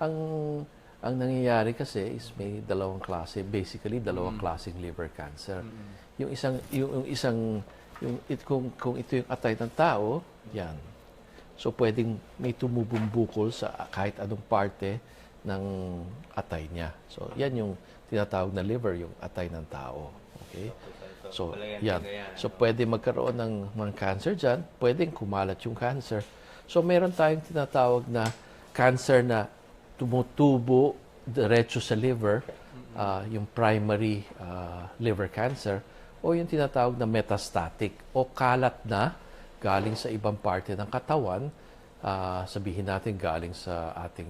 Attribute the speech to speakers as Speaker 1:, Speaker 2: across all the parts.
Speaker 1: ang ang nangyayari kasi is may dalawang klase, basically dalawang klaseng liver cancer. Yung isang yung, yung isang yung it, kung kung ito yung atay ng tao, yan. So pwedeng may tumubong bukol sa kahit anong parte ng atay niya. So yan yung tinatawag na liver, yung atay ng tao. Okay? So, yan. So, pwede magkaroon ng mga cancer dyan. Pwedeng kumalat yung cancer. So, meron tayong tinatawag na cancer na tumutubo diretso sa liver, ah, yung primary ah, liver cancer, o yung tinatawag na metastatic, o kalat na galing sa ibang parte ng katawan, ah, sabihin natin galing sa ating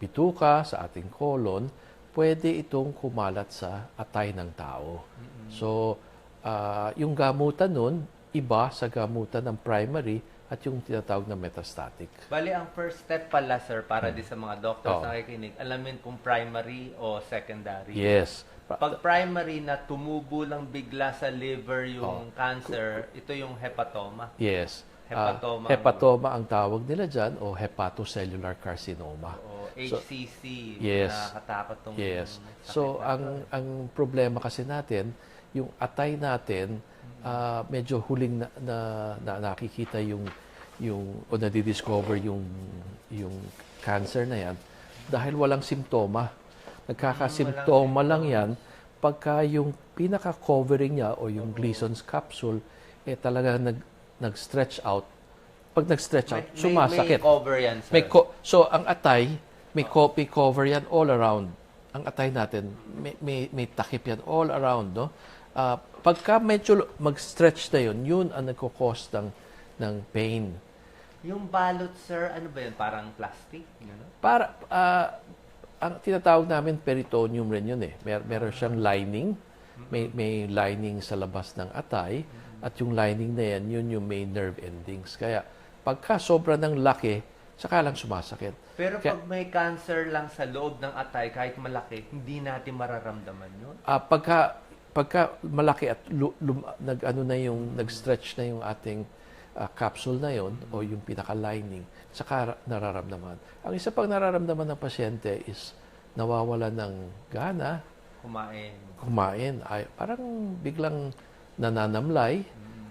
Speaker 1: bituka, sa ating colon, pwede itong kumalat sa atay ng tao. So, ah, yung gamutan nun, iba sa gamutan ng primary at yung tinatawag na metastatic.
Speaker 2: Bali, ang first step pala, sir, para di sa mga doctors
Speaker 1: Oo.
Speaker 2: na nakikinig, alamin kung primary o secondary.
Speaker 1: Yes. Pa-
Speaker 2: Pag primary na tumubo lang bigla sa liver
Speaker 1: Oh.
Speaker 2: yung cancer, ito yung hepatoma.
Speaker 1: Yes.
Speaker 2: Hepatoma.
Speaker 1: hepatoma ang tawag nila dyan o hepatocellular carcinoma.
Speaker 2: O
Speaker 1: So,
Speaker 2: HCC.
Speaker 1: yes.
Speaker 2: Nakakatakot tong
Speaker 1: Yes. So ang ang problema kasi natin, yung atay natin ah, medyo huling na, na, na nakikita yung yung o nadidiscover yung yung cancer na yan dahil walang simptoma. Nagkakasimptoma lang yan pagka yung pinaka-covering niya o yung Gleason's capsule eh talaga nag nag-stretch out. Pag nag-stretch out,
Speaker 2: May- may-
Speaker 1: sumasakit.
Speaker 2: May cover yan, sir.
Speaker 1: May co- so ang atay, may copy cover yan all around. Ang atay natin, may, may, may takip yan all around, no? Ah, pagka medyo mag-stretch na yun, yun ang nagkukos ng, ng pain.
Speaker 2: Yung balot, sir, ano ba yun? Parang plastic? Ano?
Speaker 1: Para, ah, ang tinatawag namin peritoneum rin yun eh. Mer meron siyang lining, may, may lining sa labas ng atay, at yung lining na yan, yun yung may nerve endings. Kaya, pagka sobra ng laki, saka lang sumasakit.
Speaker 2: Pero
Speaker 1: Kaya-
Speaker 2: pag may cancer lang sa loob ng atay, kahit malaki, hindi natin mararamdaman yun.
Speaker 1: Ah, pagka pagka malaki at lum- nag ano na yung nag-stretch na yung ating ah, capsule na yon o yung pinaka lining saka ra- nararamdaman. Ang isa pang nararamdaman ng pasyente is nawawala ng gana
Speaker 2: Kumain.
Speaker 1: kumain. Ay, parang biglang nananamlay,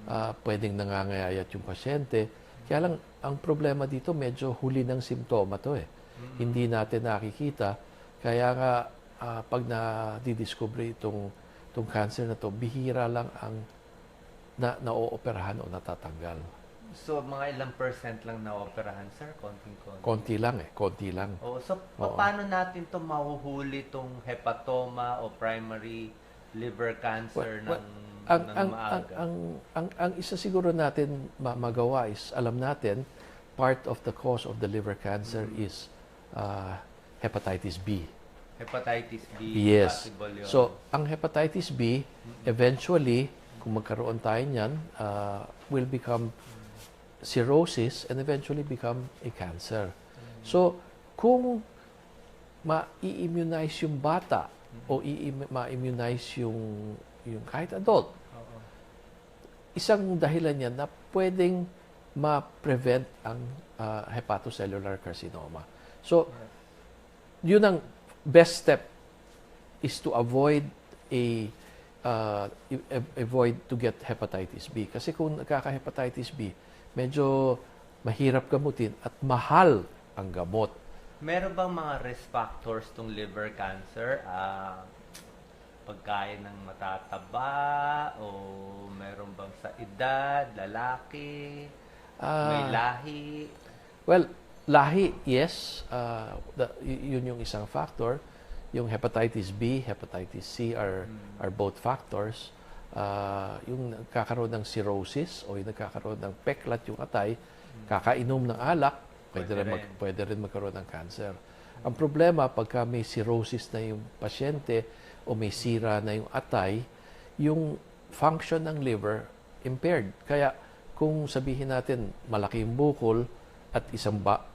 Speaker 1: ah, pwedeng nangangayayat yung pasyente. Kaya lang, ang problema dito, medyo huli ng simptoma to eh. Hindi natin nakikita. Kaya nga, ah, pag na-discover itong, itong cancer na to, bihira lang ang na naooperahan o natatanggal.
Speaker 2: So, mga ilang percent lang na-operahan, sir? Konting-konti.
Speaker 1: Konti lang eh, konti lang.
Speaker 2: Oh, so,
Speaker 1: Oo.
Speaker 2: paano natin to mahuhuli tong hepatoma o primary liver cancer
Speaker 1: Well,
Speaker 2: ng,
Speaker 1: ang,
Speaker 2: ng
Speaker 1: ang,
Speaker 2: maaga?
Speaker 1: ang, ang, ang, ang isa siguro natin ma- magawa is, alam natin, part of the cause of the liver cancer is uh, hepatitis B.
Speaker 2: Hepatitis B,
Speaker 1: Yes.
Speaker 2: possible yun.
Speaker 1: So, ang hepatitis B, eventually, kung magkaroon tayo niyan, uh, will become cirrhosis and eventually become a cancer. So, kung ma-immunize yung bata o ma-immunize yung, yung kahit adult, isang dahilan yan na pwedeng ma-prevent ang ah, hepatocellular carcinoma. So, yun ang best step is to avoid a uh, i- a- avoid to get hepatitis B. Kasi kung nagkaka-hepatitis B, medyo mahirap gamutin at mahal ang gamot.
Speaker 2: Meron bang mga risk factors tong liver cancer? Ah, pagkain ng matataba o meron bang sa edad, lalaki, may
Speaker 1: Ah,
Speaker 2: lahi?
Speaker 1: Well, lahi, yes. Uh, the- yun yung isang factor. Yung hepatitis B, hepatitis C are, are both factors. Uh, yung nagkakaroon ng cirrhosis o yung nagkakaroon ng peklat yung atay, kakainom ng alak, pwede,
Speaker 2: Pwede
Speaker 1: rin, mag, pwede rin magkaroon ng cancer. Ang problema, pagka may cirrhosis na yung pasyente o may sira na yung atay, yung function ng liver impaired. Kaya kung sabihin natin malaki yung bukol at isang ba,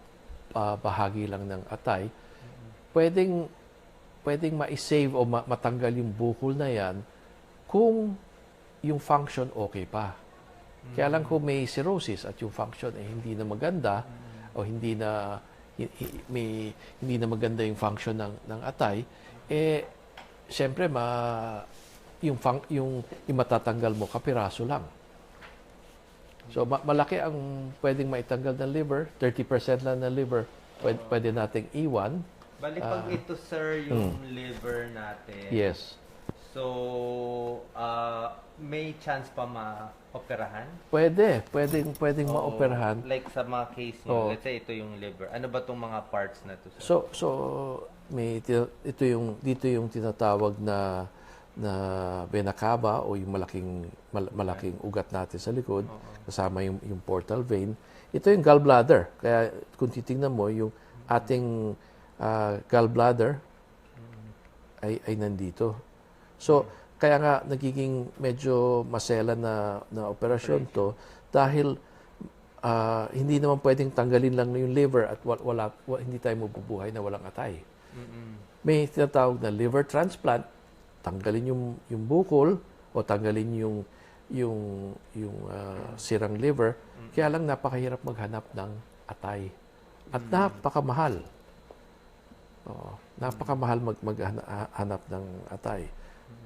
Speaker 1: ah, bahagi lang ng atay, pwedeng pwedeng ma-save o ma- matanggal yung bukol na yan kung yung function okay pa. Kaya lang kung may cirrhosis at yung function ay hindi na maganda o hindi na may, hindi na maganda yung function ng, ng atay, eh, siyempre, ma, yung, fun, yung, yung matatanggal mo, kapiraso lang. So, ma- malaki ang pwedeng maitanggal ng liver, 30% lang ng liver, pwede, pwede nating iwan.
Speaker 2: Bali, pag ito, sir, yung liver natin.
Speaker 1: Hmm. Yes.
Speaker 2: So, ah, may chance pa ma-operahan?
Speaker 1: Pwede, pwedeng, pwedeng
Speaker 2: Oo.
Speaker 1: maoperahan.
Speaker 2: Like sa mga case nyo,
Speaker 1: Oo.
Speaker 2: let's say ito yung liver. Ano ba itong mga parts na to, sir?
Speaker 1: So so may ti- ito yung dito yung tinatawag na na vena cava o yung malaking mal- malaking ugat natin sa likod kasama yung yung portal vein. Ito yung gallbladder. Kaya kung titingnan mo yung ating ah, gallbladder ay ay nandito. So kaya nga nagiging medyo masela na na operasyon to dahil ah, hindi naman pwedeng tanggalin lang yung liver at wa- wala, wa- hindi tayo mabubuhay na walang atay. May tinatawag na liver transplant, tanggalin yung yung bukol o tanggalin yung yung yung ah, sirang liver, kaya lang napakahirap maghanap ng atay. At napakamahal. Oo, napakamahal mag maghanap ng atay.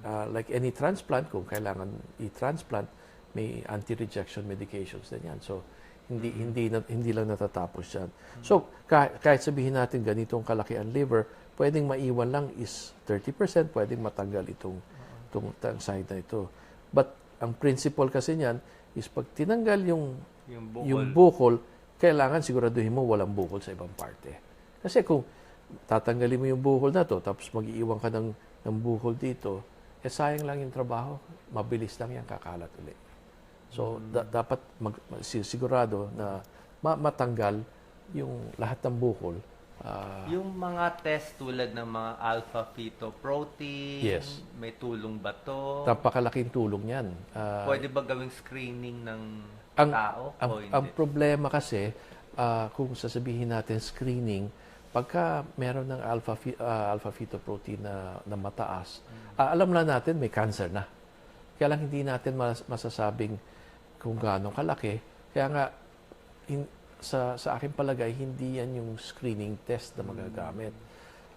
Speaker 1: Ah, like any transplant, kung kailangan i-transplant, may anti-rejection medications din yan. So, hindi hindi na, hindi lang natatapos yan. So, kahit, kahit sabihin natin ganitong kalaki ang liver, pwedeng maiwan lang is 30%, pwedeng matanggal itong, itong, side na ito. But, ang principle kasi niyan is pag tinanggal yung
Speaker 2: Yung bukol.
Speaker 1: yung bukol, kailangan siguraduhin mo walang bukol sa ibang parte. Kasi kung tatanggalin mo yung bukol na to, tapos mag-iiwan ka ng, ng bukol dito, eh sayang lang yung trabaho. Mabilis lang yan kakalat ulit. So, da- dapat mag, mag- si- sigurado na ma- matanggal yung lahat ng bukol. Ah,
Speaker 2: Yung mga test tulad ng mga alpha fetoprotein,
Speaker 1: Yes.
Speaker 2: may tulong ba to?
Speaker 1: napakalaking tulong yan. Ah,
Speaker 2: Pwede ba gawing screening ng
Speaker 1: ang,
Speaker 2: tao
Speaker 1: ang,
Speaker 2: o hindi?
Speaker 1: ang problema kasi, ah, kung sasabihin natin screening, pagka meron ng alpha, fe- ah, alpha fetoprotein na, na mataas, ah, alam lang natin may cancer na. Kaya lang hindi natin mas- masasabing kung gaano kalaki. Kaya nga, hin- sa, sa aking palagay, hindi yan yung screening test na magagamit.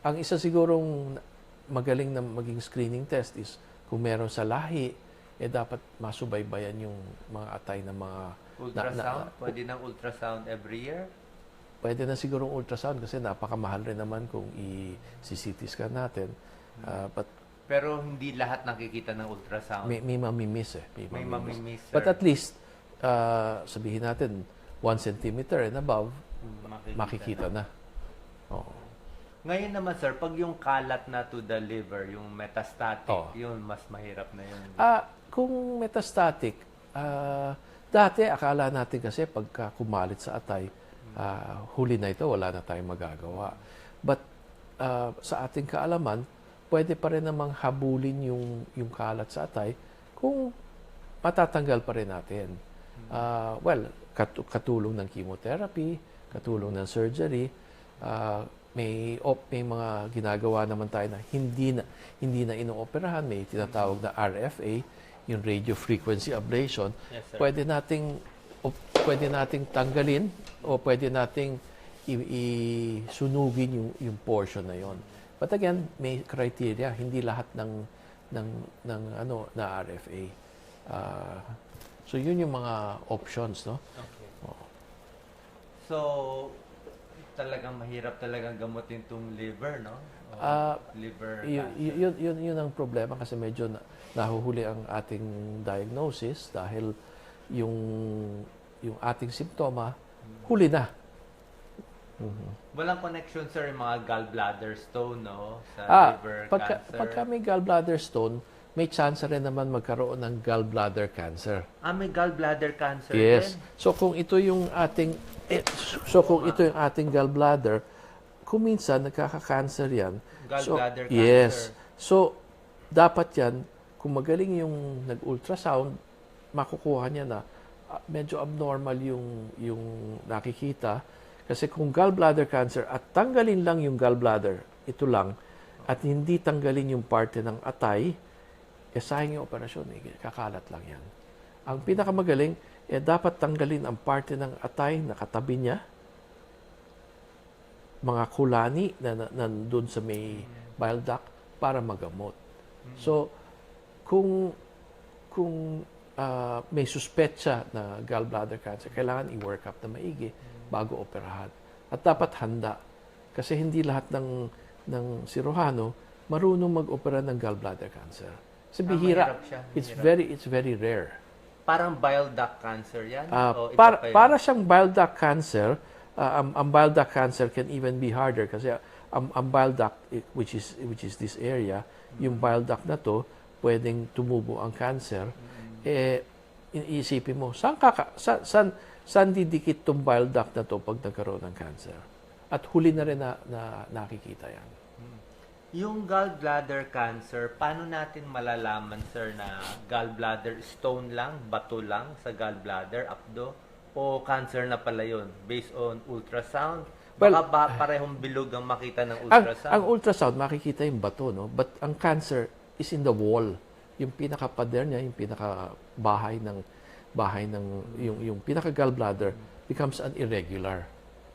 Speaker 1: Ang isa sigurong magaling na maging screening test is kung meron sa lahi, eh dapat masubaybayan yung mga atay ng mga
Speaker 2: ultrasound?
Speaker 1: na-
Speaker 2: Pwede ng ultrasound every year?
Speaker 1: pwede na sigurong ultrasound kasi napakamahal rin naman kung i-CT scan natin. Ah, but
Speaker 2: Pero hindi lahat nakikita ng ultrasound.
Speaker 1: may, may mamimiss eh. May,
Speaker 2: May
Speaker 1: mamimiss.
Speaker 2: mamimiss, sir.
Speaker 1: But at least, ah, sabihin natin, 1 centimeter and above,
Speaker 2: makikita.
Speaker 1: makikita na. Oo.
Speaker 2: Ngayon naman sir, pag yung kalat na to the liver, yung metastatic,
Speaker 1: Oo.
Speaker 2: yun mas mahirap na yun.
Speaker 1: Ah, kung metastatic, ah, dati akala natin kasi pagka kumalit sa atay, ah, huli na ito, wala na tayong magagawa. But ah, sa ating kaalaman, pwede pa rin namang habulin yung, yung kalat sa atay kung matatanggal pa rin natin. Ah, well, katulong ng chemotherapy, katulong ng surgery, ah, may op, may mga ginagawa naman tayo na hindi na hindi na inooperahan, may tinatawag na RFA, yung radio frequency ablation.
Speaker 2: Yes, sir.
Speaker 1: Pwede nating o, pwede nating tanggalin o pwede nating isunugin yung yung portion na yon. But again, may criteria, hindi lahat ng ng ng ano na RFA. Ah, so yun yung mga options, no?
Speaker 2: Okay.
Speaker 1: Oo.
Speaker 2: So, talagang mahirap talagang gamutin tong liver, no? O,
Speaker 1: Ah,
Speaker 2: liver
Speaker 1: Y-
Speaker 2: cancer.
Speaker 1: y- yun, yun, yun ang problema kasi medyo na, nahuhuli ang ating diagnosis dahil yung yung ating simptoma huli na. Mhm.
Speaker 2: Walang connection, sir, yung mga gallbladder stone, no? Sa
Speaker 1: Ah,
Speaker 2: liver
Speaker 1: pagka,
Speaker 2: cancer.
Speaker 1: pagka may gallbladder stone, may chance rin naman magkaroon ng gallbladder cancer.
Speaker 2: Ah, may gallbladder cancer
Speaker 1: Yes.
Speaker 2: din?
Speaker 1: So kung ito yung ating eh, so kung ito yung ating gallbladder, kung minsan nagkaka-cancer yan. so,
Speaker 2: Gallbladder
Speaker 1: Yes.
Speaker 2: cancer.
Speaker 1: So dapat yan kung magaling yung nag-ultrasound, makukuha niya na ah, medyo abnormal yung yung nakikita kasi kung gallbladder cancer at tanggalin lang yung gallbladder, ito lang at hindi tanggalin yung parte ng atay, eh sayang yung operasyon, eh, kakalat lang yan. Ang pinakamagaling, eh dapat tanggalin ang parte ng atay na katabi niya mga kulani na, na nandun sa may bile duct para magamot. So, kung kung ah, may suspetsa na gallbladder cancer, kailangan i-work up na maigi bago operahan. At dapat handa. Kasi hindi lahat ng, ng sirohano marunong mag-opera ng gallbladder cancer.
Speaker 2: Ah,
Speaker 1: bihira.
Speaker 2: siya,
Speaker 1: It's
Speaker 2: mahirap.
Speaker 1: very, it's very rare.
Speaker 2: Parang bile duct cancer yan?
Speaker 1: Ah,
Speaker 2: O iba
Speaker 1: para, para siyang bile duct cancer, ah, ang, ang bile duct cancer can even be harder kasi ang, ang bile duct, which is, which is this area, yung bile duct na to, pwedeng tumubo ang cancer, eh, iisipin mo, saan, kaka, saan, saan, saan didikit tong bile duct na to pag nagkaroon ng cancer? At huli na rin na, na nakikita yan.
Speaker 2: Yung gallbladder cancer, paano natin malalaman, sir, na gallbladder stone lang, bato lang sa gallbladder, abdo, o cancer na pala yun, based on ultrasound?
Speaker 1: Well,
Speaker 2: Baka ba parehong bilog ang makita ng
Speaker 1: Ang,
Speaker 2: ultrasound?
Speaker 1: ang ultrasound, makikita yung bato, no? But ang cancer is in the wall. Yung pinaka-pader niya, yung pinaka-bahay ng bahay ng yung yung pinaka gallbladder becomes an irregular.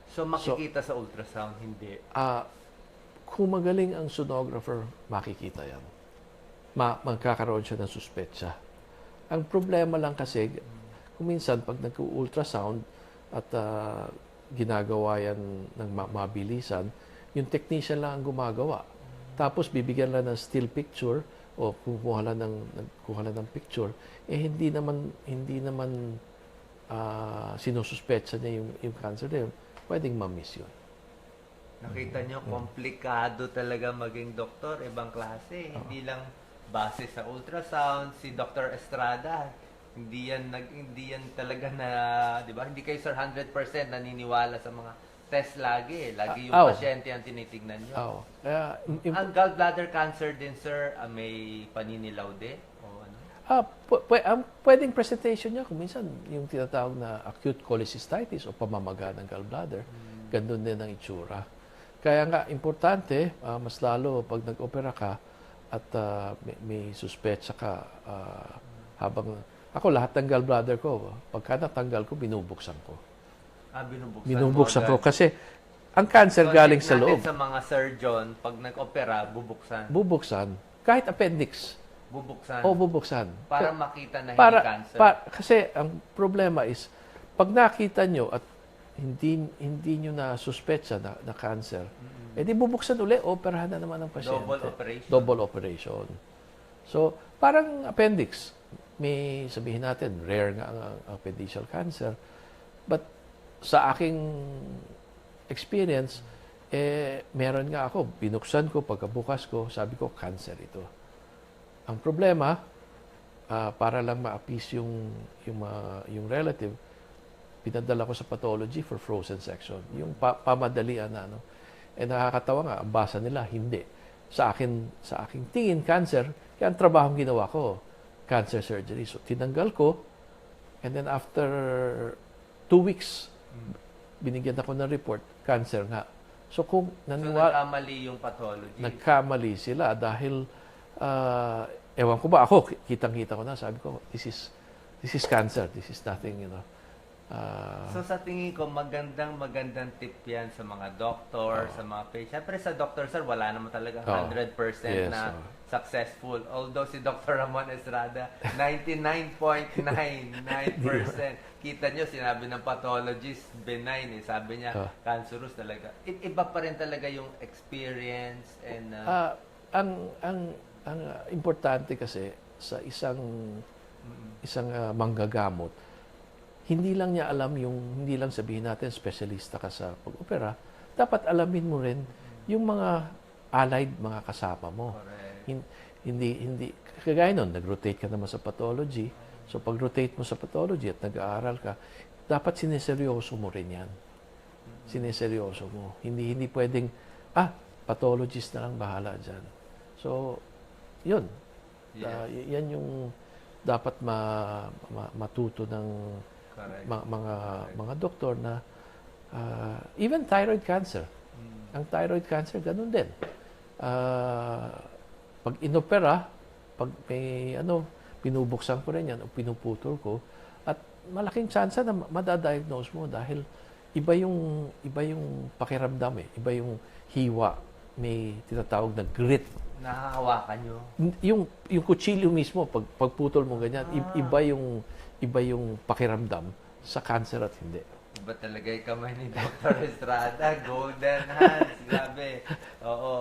Speaker 2: so makikita sa ultrasound, hindi.
Speaker 1: Ah, kung magaling ang sonographer, makikita yan. Ma magkakaroon siya ng suspetsa. Ang problema lang kasi, kung minsan pag nag-ultrasound at ah, ginagawa yan ng ma- mabilisan, yung technician lang ang gumagawa. Tapos bibigyan lang ng still picture o kukuha lang ng kuha lang ng picture, eh hindi naman hindi naman ah, sinususpetsa niya yung, yung cancer na yun, pwedeng ma-miss yun.
Speaker 2: Nakita nyo, komplikado talaga maging doktor, ibang klase. Hindi lang base sa ultrasound, si Dr. Estrada, hindi yan nag hindi yan talaga na, 'di ba? Hindi kayo sir 100% naniniwala sa mga test lagi. eh. Lagi yung
Speaker 1: Ah, oh.
Speaker 2: pasyente ang tinitingnan nyo.
Speaker 1: Oo. Kaya, im- im-
Speaker 2: Ang gallbladder cancer din sir, ah, may paninilaw din o ano?
Speaker 1: ah, pu- pu- ang pwedeng presentation niya kung minsan yung tinatawag na acute cholecystitis o pamamaga ng gallbladder, ganun din ang itsura. Kaya nga, importante, ah, mas lalo pag nag-opera ka at ah, may, may suspetsa ka ah, habang... Ako, lahat ng gallbladder ko, pagka natanggal ko, binubuksan ko.
Speaker 2: Ah, binubuksan,
Speaker 1: Binubuksan ko kasi ang cancer
Speaker 2: So,
Speaker 1: galing sa loob.
Speaker 2: sa mga surgeon, pag nag-opera, bubuksan.
Speaker 1: Bubuksan. Kahit appendix.
Speaker 2: bubuksan.
Speaker 1: O bubuksan.
Speaker 2: para makita na hindi
Speaker 1: para,
Speaker 2: cancer.
Speaker 1: pa- kasi ang problema is pag nakita nyo at hindi hindi nyo na suspetsa na, na cancer, edi bubuksan uli, operahan na naman ang pasyente.
Speaker 2: Double operation.
Speaker 1: Double operation. So, parang appendix. May sabihin natin, rare nga ang, ang appendiceal cancer. But sa aking experience, eh, meron nga ako, binuksan ko, pagkabukas ko, sabi ko, cancer ito. Ang problema, ah, para lang ma-appease yung, yung, mga- yung relative, pinadala ko sa pathology for frozen section. Yung pa- pamadalian na ano. Eh nakakatawa nga, ang basa nila, hindi. Sa akin, sa aking tingin, cancer, kaya ang trabahong ginawa ko, cancer surgery. So, tinanggal ko, and then after two weeks, binigyan ako ng report, cancer nga. So, kung
Speaker 2: so,
Speaker 1: naniwala,
Speaker 2: nagkamali yung pathology.
Speaker 1: nagkamali sila dahil ah, ewan ko ba ako kitang-kita ko na sabi ko this is this is cancer this is nothing you know Ah,
Speaker 2: so sa tingin ko, magandang magandang tip yan sa mga doktor, sa mga patient. Siyempre sa doktor, sir, wala naman talaga
Speaker 1: Oo.
Speaker 2: 100%
Speaker 1: Yes,
Speaker 2: na
Speaker 1: oo.
Speaker 2: successful. Although si Dr. Ramon Estrada, 99.99%. Kita nyo, sinabi ng pathologist, benign eh. Sabi niya,
Speaker 1: Oo.
Speaker 2: cancerous talaga. I- iba pa rin talaga yung experience and uh,
Speaker 1: ah, ang ang ang ah, importante kasi sa isang isang ah, manggagamot hindi lang niya alam yung hindi lang sabihin natin specialista ka sa pag-opera dapat alamin mo rin yung mga allied mga kasama mo. Hin- hindi hindi kagaya nun, nag-rotate ka naman sa pathology. So pag rotate mo sa pathology at nag-aaral ka, dapat sineseryoso mo rin 'yan. Sineseryoso mo. Hindi hindi pwedeng ah, pathologist na lang bahala diyan. So 'yun.
Speaker 2: Yes.
Speaker 1: Ah, y- yan yung dapat ma, ma- matuto ng Ma- mga mga doktor na ah, even thyroid cancer.
Speaker 2: Mm.
Speaker 1: Ang thyroid cancer, ganun din. Ah, pag inopera, pag may ano, binubuksan ko rin yan o pinuputol ko, at malaking chance na ma- madadiagnose mo dahil iba yung iba yung pakiramdam eh. Iba yung hiwa. May tinatawag na grit.
Speaker 2: Nahahawakan nyo.
Speaker 1: Yung yung kutsilyo mismo pag pagputol mo ganyan,
Speaker 2: Ah.
Speaker 1: iba yung iba yung pakiramdam sa cancer at hindi.
Speaker 2: Iba talaga yung kamay ni Dr. Estrada. Golden hands. Grabe. Oo.